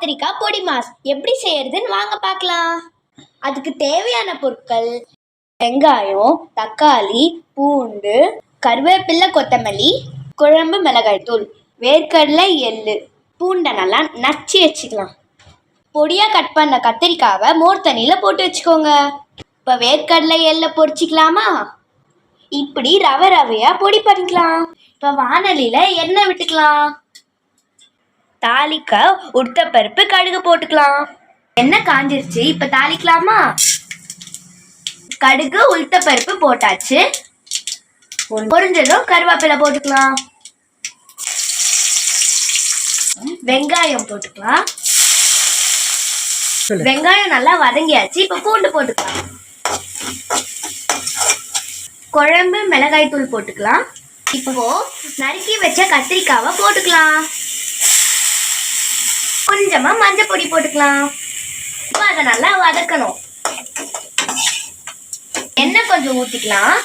கத்திரிக்காய் பொடி மாஸ். எப்படி செய்யறதுன்னு வாங்க பார்க்கலாம். அதுக்கு தேவையான பொருட்கள் வெங்காயம் தக்காளி பூண்டு கருவேப்பிலை கொத்தமல்லி குழம்பு மிளகாய் தூள் வேர்க்கடலை எள்ளு. பூண்டை நல்லா நச்சு வச்சுக்கலாம். பொடியாக கட் பண்ண கத்திரிக்காவை மோர் தண்ணியில் போட்டு வச்சுக்கோங்க. இப்போ வேர்க்கடலை எள்ளை பொரிச்சிக்கலாமா? இப்படி ரவை ரவையாக பொடி பண்ணிக்கலாம். இப்போ வானலியில் எண்ணெய் விட்டுக்கலாம். தாளிக்க உளுத்தப்பருப்பு கடுகு போட்டுக்கலாம். எண்ணெய் காஞ்சிருச்சு இப்போ தாளிக்கலாமா? கடுகு உளுத்தப்பருப்பு போட்டாச்சு. பொரிஞ்சதும் கருவேப்பிலை போட்டுக்கலாம். வெங்காயம் போட்டுக்கலாம். வெங்காயம் நல்லா வதங்கியாச்சு இப்போ பூண்டு போட்டுக்கலாம். குழம்பு மிளகாய் தூள் போட்டுக்கலாம். இப்போ நறுக்கி வச்ச கத்திரிக்காவை போட்டுக்கலாம். கொஞ்சமா மஞ்சள் பொடி போட்டுக்கலாம். இப்போ அதை நல்லா வதக்கணும். எண்ணெய் கொஞ்சம் ஊத்திக்கலாம்.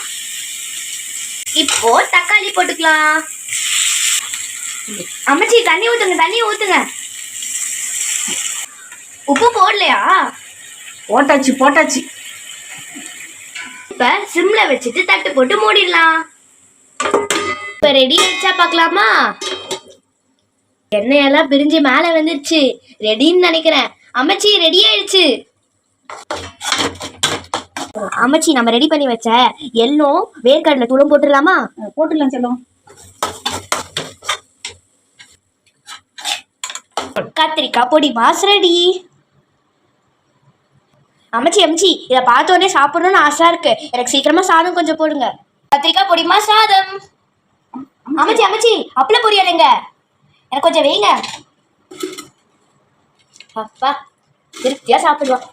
இப்போ தக்காளி போட்டுக்கலாம். அம்மச்சி தண்ணி ஊத்துங்க தண்ணி ஊத்துங்க. உப்பு போடலையா? போட்டாச்சு போட்டாச்சு. இப்ப சிம்ல வச்சுட்டு தட்டு போட்டு மூடிடலாம். இப்ப ரெடி ஆயிடுச்சா பார்க்கலாமா? எண்ணெயெல்லாம் பிரிஞ்சு மேலே வந்துருச்சு. ரெடின்னு நினைக்கிறேன். அம்மச்சி ரெடி ஆயிடுச்சு. அம்மச்சி நம்ம ரெடி பண்ணி வச்ச எள்ளும் வேர்க்கடலை தூளும் போட்டுடலாமா? போட்டுடலாம் செல்லம். கத்திரிக்காய் பொடி மாஸ் ரெடி அம்மச்சி அம்மச்சி இதை பார்த்தோன்னே சாப்பிடணும்னு ஆசையா இருக்கு. எனக்கு சீக்கிரமா சாதம் கொஞ்சம் போடுங்க. கத்திரிக்காய் பொடிமா சாதம். அம்மச்சி அம்மச்சி அப்பள பொரியலுங்க. எனக்கு கொஞ்சம் வைங்க அப்பா திருப்தியா சாப்பிடுவோம்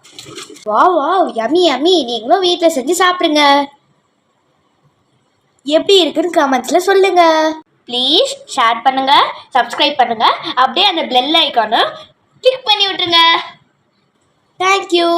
வா வா யமி யமி நீங்களும் வீட்டில் செஞ்சு சாப்பிடுங்க. எப்படி இருக்குன்னு கமெண்ட்ஸில் சொல்லுங்க. ப்ளீஸ் ஷேர் பண்ணுங்க சப்ஸ்கிரைப் பண்ணுங்க. அப்படியே அந்த பெல் ஐக்கானும் கிளிக் பண்ணி விட்டுருங்க. தேங்க்யூ